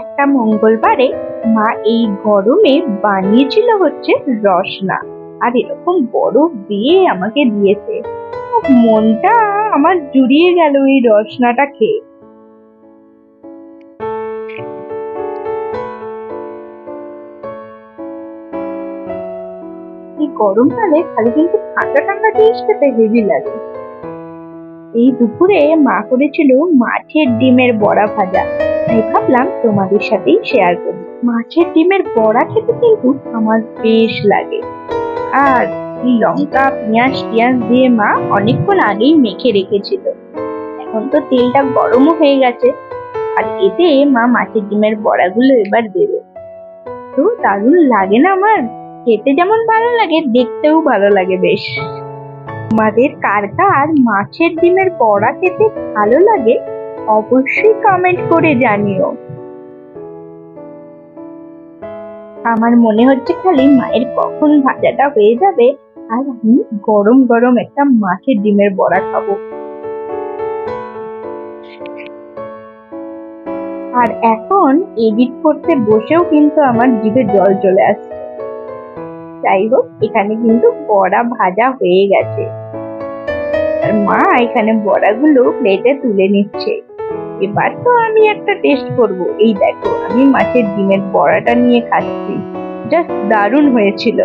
একটা মঙ্গলবারে মা এই গরমে বানিয়েছিল হচ্ছে রসনা। আর এরকম বড় দিয়ে আমাকে দিয়েছে। মনটা আমার জুড়িয়ে গেল এই রসনাটা খেয়ে। এই গরমকালে খালি কিন্তু ঠান্ডা ঠান্ডা জিনিস খেতে হেভি লাগে। এই দুপুরে মা করেছিল মাছের ডিমের বড়া ভাজা। তাই ভাবলাম তোমাদের সাথেই শেয়ার করি। মাছের ডিমের বড়া খেতে কিন্তু আমার বেশ লাগে। আর লঙ্কা, পেঁয়াজ, টিয়াজ দিয়ে মা অনেকক্ষণ আগেই মেখে রেখেছিল। এখন তো তেলটা গরমও হয়ে গেছে। আর এতে মা মাছের ডিমের বড়াগুলো এবার দেবে। তো দারুণ লাগে না আমার? খেতে যেমন ভালো লাগে, দেখতেও ভালো লাগে বেশ। তোমাদের কার কার মাছের ডিমের বড়া খেতে ভালো লাগে অবশ্যই কমেন্ট করে জানিও। আমার মনে হচ্ছে খালি মায়ের কখন ভাজাটা হয়ে যাবে, আর আমি গরম গরম একটা মাছের ডিমের বড়া খাব। আর এখন এডিট করতে বসেও কিন্তু আমার জিভে জল চলে আসছে। যাই হোক, এখানে কিন্তু বড়া ভাজা হয়ে গেছে। আর মা এখানে বড়াগুলো প্লেটে তুলে নিচ্ছে। এবার তো আমি একটা টেস্ট করব। এই দেখো, আমি মাছের ডিমের বড়াটা নিয়ে খাচ্ছি। জাস্ট দারুণ হয়েছিল।